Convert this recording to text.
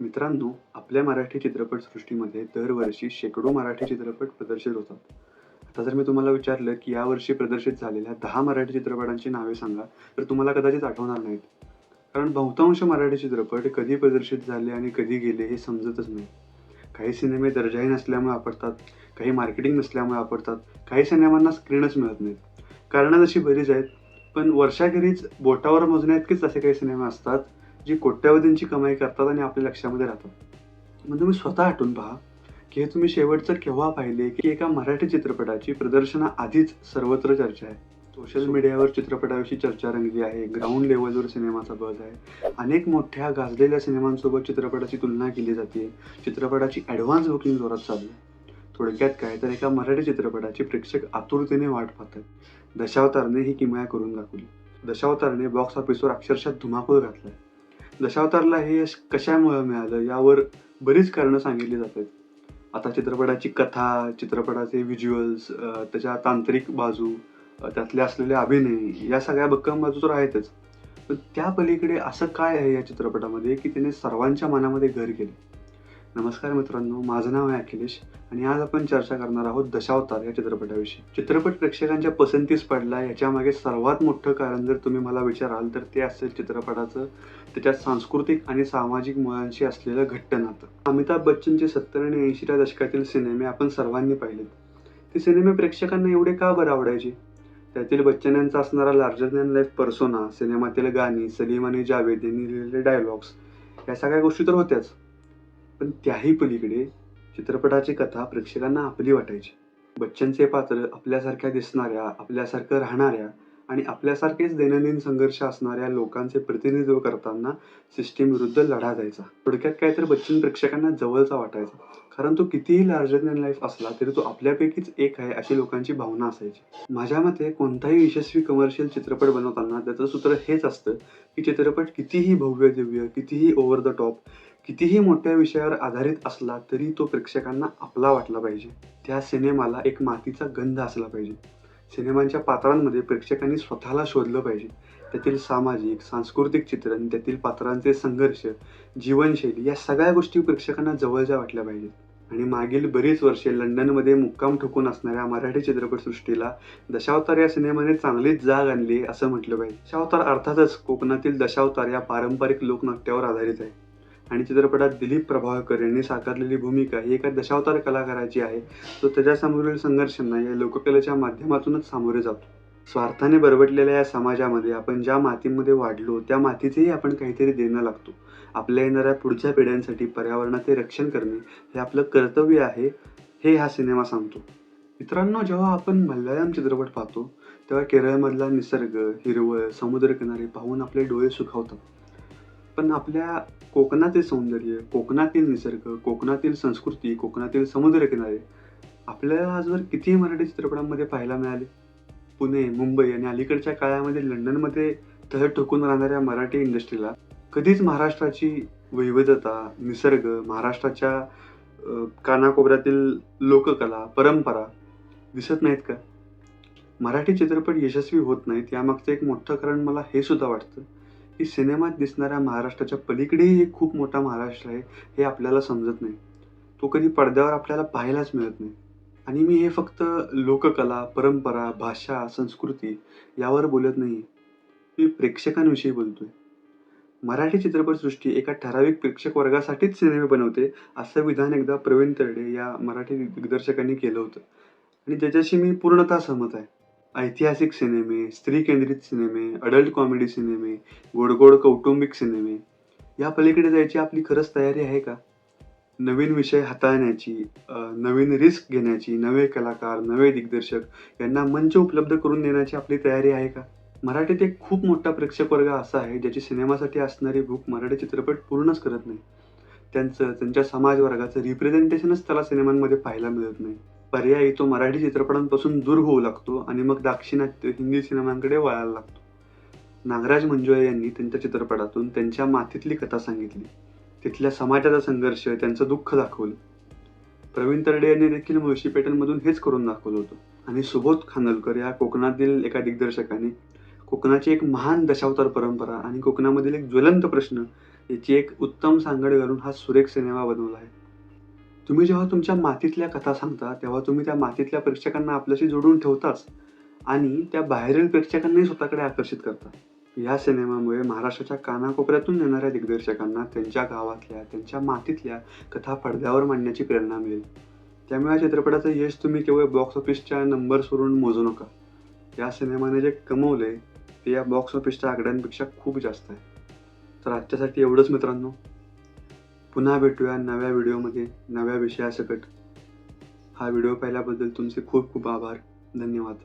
मित्रांनो आपल्या मराठी चित्रपटसृष्टीमध्ये दरवर्षी शेकडो मराठी चित्रपट प्रदर्शित होतात. आता जर मी तुम्हाला विचारलं की यावर्षी प्रदर्शित झालेल्या दहा मराठी चित्रपटांची नावे सांगा तर तुम्हाला कदाचित आठवणार नाहीत. कारण बहुतांश मराठी चित्रपट कधी प्रदर्शित झाले आणि कधी गेले हे समजतच नाही. काही सिनेमे दर्जाही नसल्यामुळे वापरतात काही मार्केटिंग नसल्यामुळे वापरतात काही सिनेमांना स्क्रीनच मिळत नाहीत. कारणं तशी बरीच आहेत पण वर्षाखेरीज बोटावर मोजण्याइतकेच असे काही सिनेमे असतात जी कोट्यावधींची कमाई करतात आणि आपल्या लक्षामध्ये राहतात. मग तुम्ही स्वतः आठवून पहा की हे तुम्ही शेवटचं केव्हा पाहिले की एका मराठी चित्रपटाची प्रदर्शना आधीच सर्वत्र चर्चा आहे. सोशल मीडियावर चित्रपटाविषयी चर्चा रंगली आहे ग्राउंड लेवलवर सिनेमाचा बज आहे. अनेक मोठ्या गाजलेल्या सिनेमांसोबत चित्रपटाची तुलना केली जाते. चित्रपटाची ॲडव्हान्स बुकिंग जोरात चालू आहे. थोडक्यात काय तर एका मराठी चित्रपटाची प्रेक्षक आतुरतेने वाट पाहतात. दशावतारने ही किमया करून दाखवली. दशावतारने बॉक्स ऑफिसवर अक्षरशः धुमाकूळ घातलाय. दशावतारला हे यश कशामुळे मिळालं यावर बरीच कारणं सांगितली जातात. आता चित्रपटाची कथा चित्रपटाचे व्हिज्युअल्स त्याच्या तांत्रिक बाजू त्यातले असलेले अभिनय या सगळ्या भक्कम बाजू तर आहेतच. पण त्या पलीकडे असं काय आहे या चित्रपटामध्ये की त्याने सर्वांच्या मनामध्ये घर केले? नमस्कार मित्रांनो माझं नाव आहे अखिलेश आणि आज आपण चर्चा करणार आहोत दशावतार या चित्रपटाविषयी. चित्रपट प्रेक्षकांच्या पसंतीस पडला याच्यामागे सर्वात मोठं कारण जर तुम्ही मला विचाराल तर ते असेल चित्रपटाचं त्याच्यात सांस्कृतिक आणि सामाजिक मुळांशी असलेलं घट्ट नातं. अमिताभ बच्चनचे सत्तर आणि ऐंशीच्या दशकातील सिनेमे आपण सर्वांनी पाहिलेत. ते सिनेमे प्रेक्षकांना एवढे का बरं आवडायचे? त्यातील बच्चन यांचा असणारा लार्जर दॅन लाईफ पर्सोना सिनेमातील गाणी सलीम आणि जावेद यांनी लिहिलेले डायलॉग्स या सगळ्या गोष्टी तर होत्याच. पण त्याही पलीकडे चित्रपटाची कथा प्रेक्षकांना आपली वाटायची. बच्चनचे पात्र आपल्यासारख्या दिसणाऱ्या आपल्यासारखं राहणाऱ्या आणि आपल्यासारखेच दैनंदिन संघर्ष असणाऱ्या लोकांचे प्रतिनिधित्व करताना सिस्टीम विरुद्ध लढा द्यायचा. थोडक्यात काय तर बच्चन प्रेक्षकांना जवळचा वाटायचा. कारण तो कितीही लार्जर दॅन लाईफ असला तरी तो आपल्यापैकीच एक आहे अशी लोकांची भावना असायची. माझ्या मते कोणताही यशस्वी कमर्शियल चित्रपट बनवताना त्याचं सूत्र हेच असतं की चित्रपट कितीही भव्य दिव्य कितीही ओव्हर द टॉप कितीही मोठ्या विषयावर आधारित असला तरी तो प्रेक्षकांना आपला वाटला पाहिजे. त्या सिनेमाला एक मातीचा गंध असला पाहिजे. सिनेमांच्या पात्रांमध्ये प्रेक्षकांनी स्वतःला शोधलं पाहिजे. त्यातील सामाजिक सांस्कृतिक चित्रण त्यातील पात्रांचे संघर्ष जीवनशैली या सगळ्या गोष्टी प्रेक्षकांना जवळच्या वाटल्या पाहिजेत. आणि मागील बरीच वर्षे लंडनमध्ये मुक्काम ठोकून असणाऱ्या मराठी चित्रपटसृष्टीला दशावतार या सिनेमाने चांगलीच जाग आणली असं म्हटलं पाहिजे. दशावतार अर्थातच कोकणातील दशावतार या पारंपरिक लोकनाट्यावर आधारित आहे. आणि चित्रपटात दिलीप प्रभावकर यांनी साकारलेली भूमिका ही एका दशावतार कलाकाराची आहे. तो त्याच्यासमोरील संघर्षांना या लोककलेच्या माध्यमातूनच सामोरे जातो. स्वार्थाने बरबटलेल्या या समाजामध्ये आपण ज्या मातीमध्ये वाढलो त्या मातीचेही आपण काहीतरी देणं लागतो. आपल्या येणाऱ्या पुढच्या पिढ्यांसाठी पर्यावरणाचे रक्षण करणे हे आपलं कर्तव्य आहे हे हा सिनेमा सांगतो. मित्रांनो जेव्हा आपण मल्याळम चित्रपट पाहतो तेव्हा केरळमधला निसर्ग हिरवळ समुद्रकिनारे पाहून आपले डोळे सुखावतात. पण आपल्या कोकणातील सौंदर्य कोकणातील निसर्ग कोकणातील संस्कृती कोकणातील समुद्रकिनारे आपल्याला आजवर किती मराठी चित्रपटांमध्ये पाहायला मिळाले? पुणे मुंबई आणि अलीकडच्या काळामध्ये लंडनमध्ये तह ठोकून राहणाऱ्या मराठी इंडस्ट्रीला कधीच महाराष्ट्राची विविधता निसर्ग महाराष्ट्राच्या कानाकोपऱ्यातील लोककला परंपरा दिसत नाहीत का? मराठी चित्रपट यशस्वी होत नाहीत यामागचं एक मोठं कारण मला हे सुद्धा वाटतं. की सिनेमात दिसणाऱ्या महाराष्ट्राच्या पलीकडेही एक खूप मोठा महाराष्ट्र आहे हे आपल्याला समजत नाही. तो कधी पडद्यावर आपल्याला पाहायलाच मिळत नाही. आणि मी हे फक्त लोककला परंपरा भाषा संस्कृती यावर बोलत नाही मी प्रेक्षकांविषयी बोलतोय. मराठी चित्रपटसृष्टी एका ठराविक प्रेक्षक वर्गासाठीच सिनेमे बनवते असं विधान एकदा प्रवीण तरडे या मराठी दिग्दर्शकांनी केलं होतं. आणि ज्याच्याशी मी पूर्णतः सहमत आहे. ऐतिहासिक सिनेमे स्त्री केंद्रित सिनेमे अडल्ट कॉमेडी सिनेमे गोडगोड कौटुंबिक सिनेमे या पलीकडे जायची आपली खरंच तयारी आहे का? नवीन विषय हाताळण्याची नवीन रिस्क घेण्याची नवे कलाकार नवे दिग्दर्शक यांना मंच उपलब्ध करून देण्याची आपली तयारी आहे का? मराठीत एक खूप मोठा प्रेक्षक वर्ग असा आहे ज्याची सिनेमासाठी असणारी भूक मराठी चित्रपट पूर्णच करत नाही. त्यांचं त्यांच्या समाज वर्गाचं रिप्रेझेंटेशनच त्याला सिनेमांमध्ये पाहायला मिळत नाही. पर्यायी तो मराठी चित्रपटांपासून दूर होऊ लागतो आणि मग दाक्षिणात्य हिंदी सिनेमांकडे वळायला लागतो. नागराज मंजुळे यांनी त्यांच्या चित्रपटातून त्यांच्या मातीतली कथा सांगितली. तिथल्या समाजाचा संघर्ष त्यांचं दुःख दाखवलं. प्रवीण तरडे यांनी देखील मुळशी पेटनमधून हेच करून दाखवलं होतं. आणि सुबोध खानोलकर या कोकणातील एका दिग्दर्शकाने कोकणाची एक महान दशावतार परंपरा आणि कोकणामधील एक ज्वलंत प्रश्न याची एक उत्तम सांगड घालून हा सुरेख सिनेमा बनवला आहे. तुम्ही जेव्हा तुमच्या मातीतल्या कथा सांगता तेव्हा तुम्ही त्या मातीतल्या प्रेक्षकांना आपल्याशी जोडून ठेवताच आणि त्या बाहेरील प्रेक्षकांनाही स्वतःकडे आकर्षित करता. या सिनेमामुळे महाराष्ट्राच्या कानाकोपऱ्यातून येणाऱ्या दिग्दर्शकांना त्यांच्या गावातल्या त्यांच्या मातीतल्या कथा पडद्यावर मांडण्याची प्रेरणा मिळेल. त्यामुळे या चित्रपटाचं यश तुम्ही केवळ बॉक्स ऑफिसच्या नंबर्सवरून मोजू नका. या सिनेमाने जे कमवले ते या बॉक्स ऑफिसच्या आकड्यांपेक्षा खूप जास्त आहे. तर आजच्यासाठी एवढंच मित्रांनो. पुन्हा भेटूया नव्या व्हिडिओमध्ये नव्या विषयासकट. हा व्हिडिओ पाहिल्याबद्दल तुमचे खूप खूप आभार. धन्यवाद.